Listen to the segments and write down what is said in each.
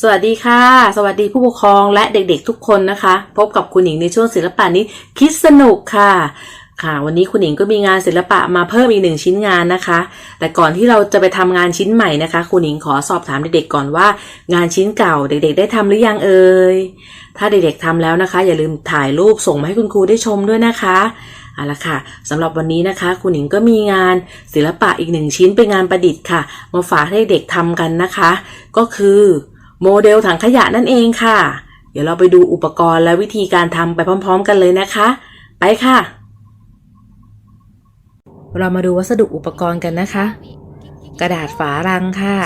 สวัสดีค่ะ สวัสดีผู้ปกครองและเด็กๆทุกคนนะคะ พบกับคุณหญิงในช่วงศิลปะนี้คิดสนุกค่ะค่ะ วันนี้คุณหญิงก็มีงานศิลปะมาเพิ่มอีกหนึ่งชิ้นงานนะคะ แต่ก่อนที่เราจะไปทำงานชิ้นใหม่นะคะ คุณหญิงขอสอบถามเด็กๆก่อนว่า งานชิ้นเก่าเด็กๆ ได้ทำหรือยังเอ่ยถ้าเด็กๆทำแล้วนะคะ อย่าลืมถ่ายรูปส่งมาให้คุณครูได้ชมด้วยนะคะเอาละค่ะสำหรับวันนี้นะคะ คุณหญิงก็มีงานศิลปะอีกหนึ่งชิ้นเป็นงานประดิษฐ์ค่ะ มาฝากให้เด็กทำกันนะคะ ก็คือ โมเดลถังขยะนั่นเองค่ะ เดี๋ยวเราไปดูอุปกรณ์และวิธีการทำไปพร้อม ๆ กันเลยนะคะ ไปค่ะ เรามาดูวัสดุอุปกรณ์กันนะคะ กระดาษฝารังค่ะ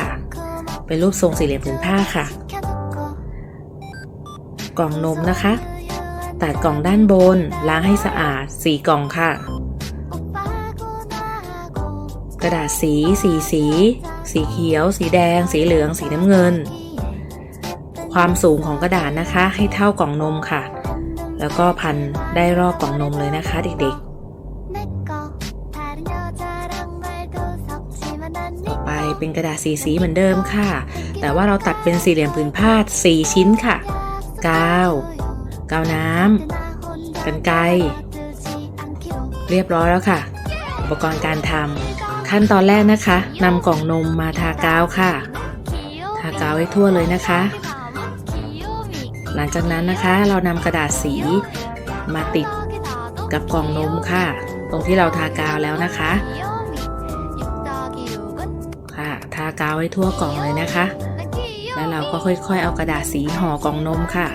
เป็นรูปทรงสี่เหลี่ยมผืนผ้าค่ะ กล่องนมนะคะ ตัดกล่องด้านบน ล้างให้สะอาดสีกล่องค่ะ กระดาษสี สีสี สีเขียว สีแดง สีเหลือง สีน้ำเงิน ความสูงของกระดาษนะคะ ให้เท่ากล่องนมค่ะ แล้วก็พันได้รอบกล่องนมเลยนะคะ เด็กๆ ต่อไปเป็นกระดาษสีสีเหมือนเดิมค่ะ แต่ว่าเราตัดเป็นสี่เหลี่ยมผืนผ้าสี่ชิ้นค่ะกาวกาวน้ำกันไกเรียบร้อยแล้วค่ะ อุปกรณ์การทำขั้นตอนแรกนะคะนำกล่องนมมาทากาวค่ะ ทากาวให้ทั่วเลยนะคะ หลังจากนั้นนะคะเรานำกระดาษสีมาติดกับกล่องนมค่ะ ตรงที่เราทากาวแล้วนะคะค่ะทากาวให้ทั่วกล่องเลยนะคะ แล้วเราก็ค่อยๆ เอากระดาษสีห่อกล่องนมค่ะ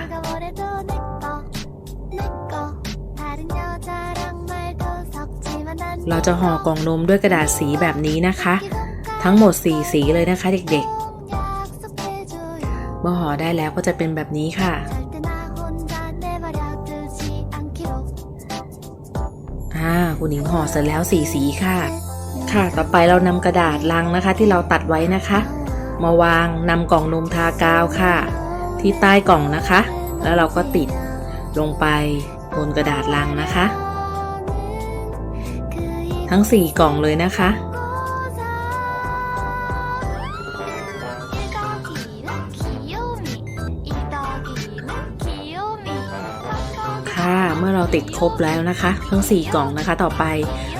เราจะห่อกล่องนมด้วยกระดาษสีแบบนี้นะคะ ทั้งหมด 4 สีเลยนะคะเด็กๆ เมื่อห่อได้แล้วก็จะเป็นแบบนี้ค่ะ อ่า คุณหญิงห่อเสร็จแล้วสีสีค่ะ ค่ะต่อไปเรานำกระดาษลังนะคะ ที่เราตัดไว้นะคะ มาวางนำกล่องนมทากาวค่ะ ที่ใต้กล่องนะคะ แล้วเราก็ติดลงไปบนกระดาษลังนะคะ ทั้ง 4 กล่องเลยนะคะ มื่อเราติดครบแล้วนะคะ ทั้ง 4 กล่องนะคะ ต่อไป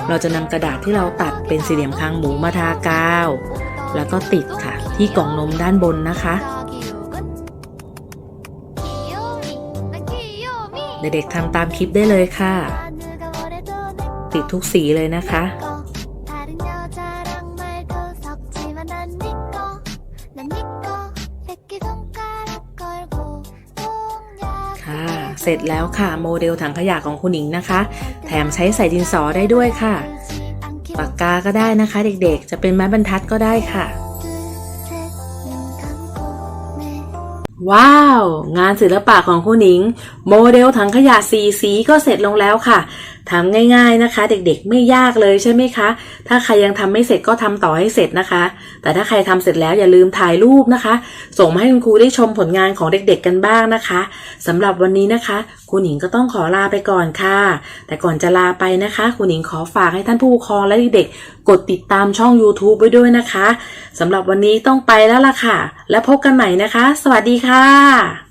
เราจะนำกระดาษที่เราตัดเป็นสี่เหลี่ยมคางหมูมาทากาว แล้วก็ติดค่ะ ที่กล่องนมด้านบนนะคะเด็กๆทำตามคลิปได้เลยค่ะ ติดทุกสีเลยนะคะ เสร็จแล้วค่ะโมเดลถังขยะของคุณหญิงนะคะ แถมใช้ใส่ดินสอได้ด้วยค่ะปากกาก็ได้นะคะ เด็กๆ จะเป็นไม้บรรทัดก็ได้ค่ะ ว้าว งานศิลปะของคุณหนิง โมเดลถังขยะสีสีก็เสร็จลงแล้วค่ะ ทำง่าย ๆนะคะ เด็กๆไม่ยากเลยใช่ไหมคะ ถ้าใครยังทำไม่เสร็จก็ทำต่อให้เสร็จนะคะ แต่ถ้าใครทำเสร็จแล้วอย่าลืมถ่ายรูปนะคะ ส่งมาให้คุณครูได้ชมผลงานของเด็กๆกันบ้างนะคะสำหรับวันนี้นะคะ คุณหญิงก็ต้องขอลาไปก่อนค่ะ แต่ก่อนจะลาไปนะคะ คุณหญิงขอฝากให้ท่านผู้ปกครองและเด็กๆกดติดตามช่อง YouTube ไว้ด้วยนะคะสำหรับวันนี้ต้องไปแล้วล่ะค่ะ แล้วพบกันใหม่นะคะ สวัสดีค่ะ